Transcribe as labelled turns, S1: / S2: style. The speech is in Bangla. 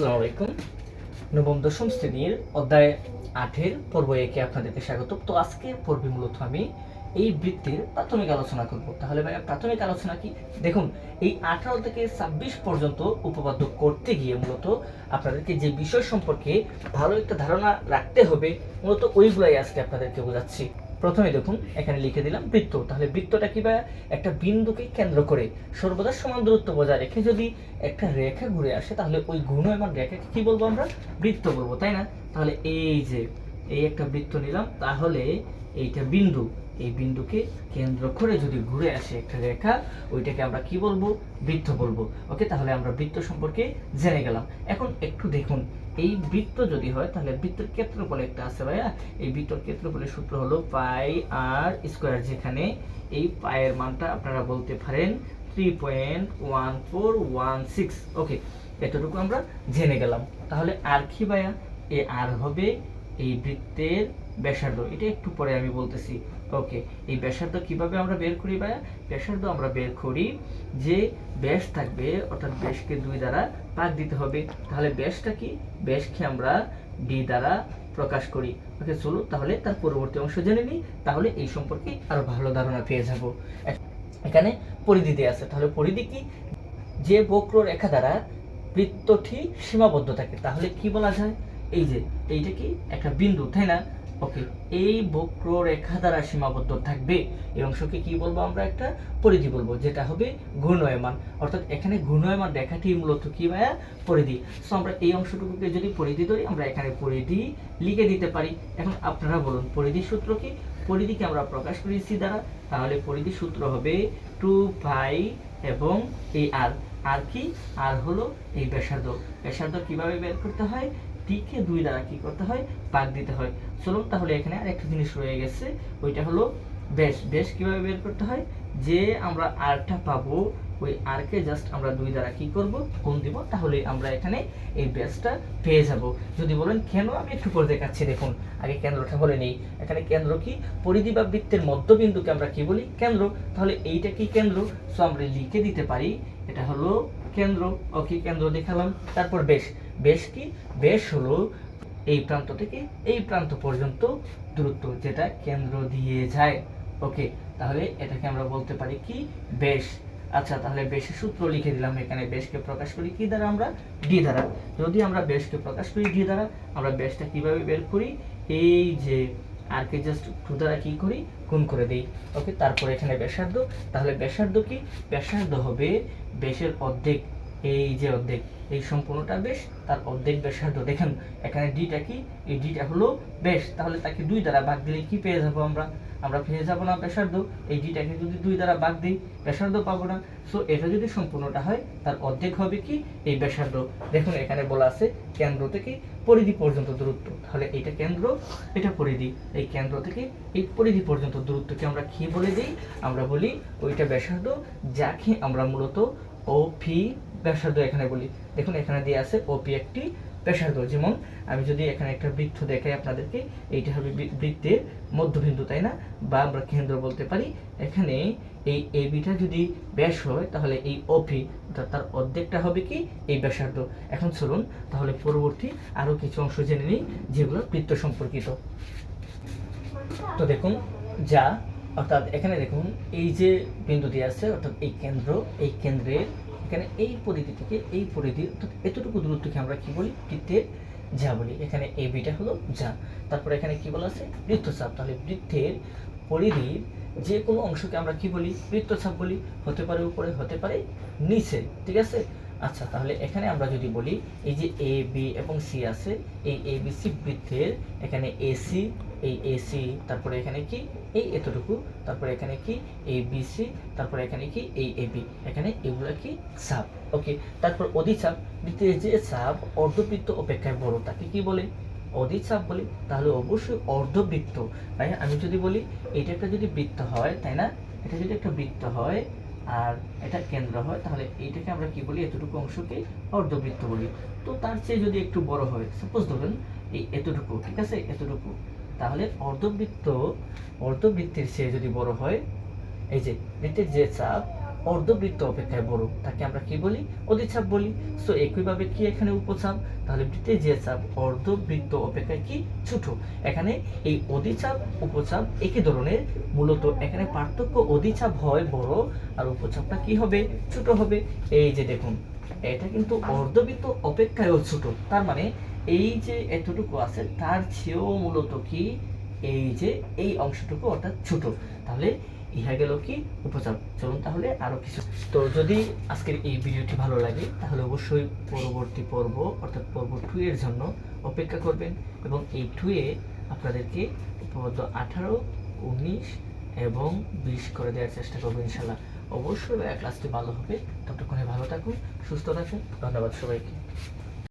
S1: আসসালামু আলাইকুম। নবম দশম শ্রেণির অধ্যায় পর্ব একে আপনাদেরকে স্বাগত। তো আজকের পর্বে মূলত আমি এই বৃত্তির প্রাথমিক আলোচনা করব। তাহলে ভাই প্রাথমিক আলোচনা কি? দেখুন, এই আঠারো থেকে ছাব্বিশ পর্যন্ত উপপাদ্য করতে গিয়ে মূলত আপনাদেরকে যে বিষয় সম্পর্কে ভালো একটা ধারণা রাখতে হবে, মূলত ওইগুলাই আজকে আপনাদেরকে বোঝাচ্ছি। প্রথমে দেখুন, এখানে লিখে দিলাম বৃত্ত। তাহলে বৃত্তটা কি ভাই একটা বিন্দুকে কেন্দ্র করে সর্বদা সমান দূরত্ব বজায় রেখে যদি একটা রেখা ঘুরে আসে, তাহলে ওই ঘূর্ণয়মান রেখাকে কি বলব আমরা? বৃত্ত বলব, তাই না? তাহলে এই যে, এই একটা বৃত্ত নিলাম, তাহলে এইটা বিন্দু। এই বিন্দুকে কেন্দ্র করে যদি ঘুরে আসে একটা রেখা, ওইটাকে আমরা কি বলব? বৃত্ত বলব। ওকে, তাহলে আমরা বৃত্ত সম্পর্কে জেনে গেলাম। এখন একটু দেখুন, এই বৃত্ত যদি হয়, তাহলে বৃত্তের ক্ষেত্রফল একটা আছে ভাইয়া। এই বৃত্তর ক্ষেত্রফলের সূত্র হলো পাই আর স্কোয়ার, যেখানে এই পায়ের মানটা আপনারা বলতে পারেন three point one four one six okay, এতটুকু আমরা জেনে গেলাম। তাহলে আর কি ভাইয়া? এ আর হবে এই বৃত্তের ব্যাসার্ধ, এটা একটু পরে আমি বলতেছি। ওকে এই ব্যাসার্ধ কীভাবে আমরা বের করি ভাইয়া? ব্যাসার্ধ আমরা বের করি যে ব্যাস থাকবে, অর্থাৎ ব্যাসকে দুই দ্বারা ভাগ দিতে হবে। তাহলে ব্যাসটা কি? ব্যাসকে আমরা ডি দ্বারা প্রকাশ করি। ওকে চলো তাহলে তার পরবর্তী অংশ জেনে নিই। তাহলে এই সম্পর্কে আরও ভালো ধারণা পেয়ে যাব। এখানে পরিধি দেয়া আছে। তাহলে পরিধি কি? যে বক্র রেখা দ্বারা বৃত্তটি সীমাবদ্ধ থাকে। তাহলে কি বলা যায়? এই যে এইটা কি একটা বিন্দু, তাই না? ওকে এই বক্র রেখা দ্বারা সীমাবদ্ধ থাকবে। এই অংশকে কি বলব আমরা একটা পরিধি বলব, যেটা হবে ঘূর্ণয়মান। অর্থাৎ এখানে ঘূর্ণয়মান রেখাটি মূলত কি ভাইয়া? পরিধি। সো আমরা এই অংশটুকুকে যদি পরিধি ধরি, আমরা এখানে পরিধি লিখে দিতে পারি। এখন আপনারা বলুন, পরিধি সূত্র কি? পরিধিকে আমরা প্রকাশ করি সি দ্বারা। তাহলে পরিধি সূত্র হবে টু পাই এবং এই আর আর কি? আর হলো এই ব্যাসার্ধ। ব্যাসার্ধ কীভাবে বের করতে হয়? টিকে দুই দ্বারা কি করতে হয়? পাক দিতে হয়। চলুন তাহলে এখানে আর একটা জিনিস রয়ে গেছে, ওইটা হলো ব্যাস ব্যাস কীভাবে বের করতে হয়? যে আমরা আরটা পাবো, ওই আরকে জাস্ট আমরা দুই দ্বারা কি করব? গুণ দিব, তাহলে আমরা এখানে এই ব্যাসটা পেয়ে যাব। যদি বলেন কেন? আমি একটু করে দেখাচ্ছি, দেখুন। আগে কেন্দ্রটা বলে নেই। এখানে কেন্দ্র কি? পরিধি বা বৃত্তের মধ্যবিন্দুকে আমরা কি বলি? কেন্দ্র। তাহলে এইটা কি কেন্দ্র? সো আমরা লিখে দিতে পারি, এটা হলো কেন্দ্র। ওকে, কেন্দ্র দেখালাম। তারপর বেশ। বেশ কি? বেশ হলো এই প্রান্ত থেকে এই প্রান্ত পর্যন্ত দূরত্ব যেটা কেন্দ্র দিয়ে যায়। ওকে তাহলে এটাকে আমরা বলতে পারি কি? বেশ। আচ্ছা তাহলে বেশের সূত্র লিখে দিলাম এখানে বেশকে প্রকাশ করি কি দ্বারা আমরা? ডি দ্বারা। যদি আমরা বেশকে প্রকাশ করি ডি দ্বারা, আমরা বেশটা কীভাবে বের করি? এই যে আরকে জাস্ট টু দ্বারা কি করি? গুণ করে দেই। ওকে তারপর এখানে ব্যাসার্ধ। তাহলে ব্যাসার্ধ কি? ব্যাসার্ধ হবে বেশের অর্ধেক। এই যে অর্ধেক, এই সম্পূর্ণটা বেশ, তার অর্ধেক ব্যাসার্ধ। দেখেন, এখানে ডিটা কি? এই ডিটা হলো বেশ, তাহলে তাকে দুই দ্বারা ভাগ দিলে কি পেয়ে যাব আমরা? আমরা পেয়ে যাব না ব্যাসার্ধ। এই ডিটাকে যদি দুই দ্বারা ভাগ দিই, ব্যাসার্ধ পাবো না। সো এটা যদি সম্পূর্ণটা হয়, তার অর্ধেক হবে কি? এই ব্যাসার্ধ। দেখুন, এখানে বলা আছে কেন্দ্র থেকে পরিধি পর্যন্ত দূরত্ব। তাহলে এটা কেন্দ্র, এটা পরিধি। এই কেন্দ্র থেকে এই পরিধি পর্যন্ত দূরত্বকে আমরা কি বলে দিই? আমরা বলি ওইটা ব্যাসার্ধ, যাকে আমরা মূলত ও ফি ব্যাসার্ধ এখানে বলি। দেখুন, এখানে দিয়ে আছে ওপি একটি ব্যাসার্ধ যেমন, আমি যদি এখানে একটা বৃত্ত দেখাই আপনাদেরকে, এইটা হবে বৃত্তের মধ্যবিন্দু, তাই না? বা আমরা কেন্দ্র বলতে পারি। এখানে এই এ বিটা যদি ব্যাস হয়, তাহলে এই ওপি অর্থাৎ তার অর্ধেকটা হবে কি? এই ব্যাসার্ধ এখন চলুন, তাহলে পরবর্তী আরও কিছু অংশ জেনে নিই, যেগুলো বৃত্ত সম্পর্কিত। তো দেখুন, যা, অর্থাৎ এখানে দেখুন, এই যে বিন্দু দিয়ে আছে, অর্থাৎ এই কেন্দ্র, এই কেন্দ্রের এখানে এই পরিধি থেকে এই পরিধি অর্থাৎ এতটুকু দূরত্বকে আমরা কি বলি? বৃত্তের যা বলি। এখানে এই বিটা হলো যা। তারপর এখানে কি বলা আছে? বৃত্তচাপ। তাহলে বৃত্তের পরিধির যে কোনো অংশকে আমরা কি বলি? বৃত্তচাপ বলি। হতে পারে উপরে, হতে পারে নিচে। ঠিক আছে? আচ্ছা তাহলে এখানে আমরা যদি বলি, এই যে এ বি এবং সি আছে, এই এ বি সি বৃত্তের, এখানে এসি এই এসি তারপরে এখানে কি? এই এতটুকু, তারপরে এখানে কি? এ বি সি তারপরে এখানে কি? এই এ বি এখানে এগুলো কি? চাপ ওকে তারপর অধিচাপ বৃত্তের যে চাপ অর্ধবৃত্ত অপেক্ষায় বড়, তাকে কি বলে? অধিচাপ বলে। তাহলে অবশ্যই অর্ধবৃত্ত। তাই আমি যদি বলি এটা একটা যদি বৃত্ত হয়, তাই না? এটা যদি একটা বৃত্ত হয়, আর এটা কেন্দ্র হয়, তাহলে এইটাকে আমরা কি বলি? এতটুকু অংশকে অর্ধবৃত্ত বলি। তো তার চেয়ে যদি একটু বড় হয় সাপোজ ধরুন, এই এতটুকু, ঠিক আছে? এতটুকু। তাহলে অর্ধবৃত্ত, অর্ধবৃত্তের চেয়ে যদি বড় হয়, এই যে বৃত্তের যে চাপ, অর্ধবৃত্ত অপেক্ষায় বড়, তাকে আমরা কি বলি? অধিচাপ বলি। সো একইভাবে কি এখানে উপচাপ? তাহলে বৃত্তের যে চাপ, অর্ধবৃত্ত অপেক্ষায় কি? ছোট। এখানে এই অধিচাপ উপচাপ একই ধরনের। মূলত এখানে পার্থক্য অধিচাপ হয় বড়, আর উপচাপটা কি হবে? ছোট হবে। এই যে দেখুন এটা কিন্তু অর্ধবৃত্ত অপেক্ষায়ও ছোট। তার মানে এই যে এতটুকু আছে, তার চেয়েও মূলত কি? এই যে এই অংশটুকু অর্থাৎ ছোট। তাহলে ইহা গেল কি? উপচাপ চলুন তাহলে আরও কিছু। তো যদি আজকের এই ভিডিওটি ভালো লাগে, তাহলে অবশ্যই পরবর্তী পর্ব, অর্থাৎ পর্ব টু এর জন্য অপেক্ষা করবেন এবং এই টু এ আপনাদেরকে পর্ব আঠারো, উনিশ এবং বিশ করে দেওয়ার চেষ্টা করব ইনশাল্লাহ অবশ্যই ক্লাসটি ভালো হবে। ততক্ষণে ভালো থাকুন সুস্থ থাকুন। ধন্যবাদ সবাইকে।